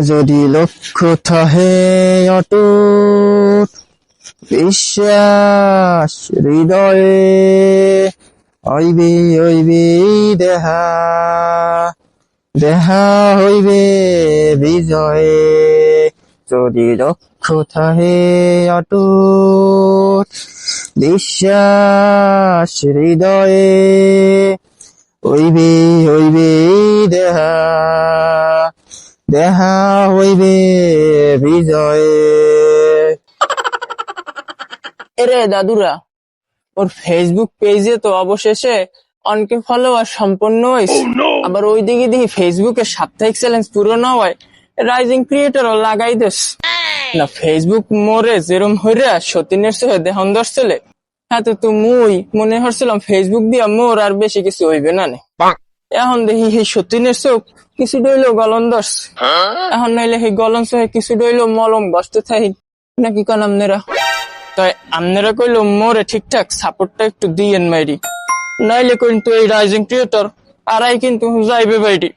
যদি লক্ষ্য থাহে অটুট বিশ্বাস হৃদয়ে, হইবে হইবে দেহা দেহা হইবে বিজয়ে। যদি লক্ষ্য থাহে অটুট বিশ্বাস হৃদয়ে, হইবে হইবে দেহা দেহা হইবে বিজয়ে। এরে দাদুরা ওর ফেসবুক পেজে তো অবশেষে অনকে ফলোয়ার সম্পন্ন হয়েছে। আবার ওই দিকে দেখি ফেসবুকে সাপ্তাহিক চ্যালেঞ্জ পুরো না হয় রাইজিং ক্রিয়েটরও লাগাই দেস না ফেসবুক মোরে যেরম হইরা সতীনের সহ দেহন দর্শলে হ্যাঁ তো মুই মনে হচ্ছিলাম ফেসবুক দিয়া মোর আর বেশি কিছু হইবে না নে। এখন দেখি সেই সতীনের চোখ কিছু ডইলো গলন দশ এখন নাইলে সেই গলন চোখে কিছু ডইলো মলম বসতে থাই নাকি কন আমনেরা? তাই আমনেরা কইলো, মোরে ঠিকঠাক সাপোর্টটা একটু দিয়েন মাইরি। নাইলে কিন্তু এই রাইজিং ক্রিয়েটর আরাই কিন্তু যাইবে বাইরি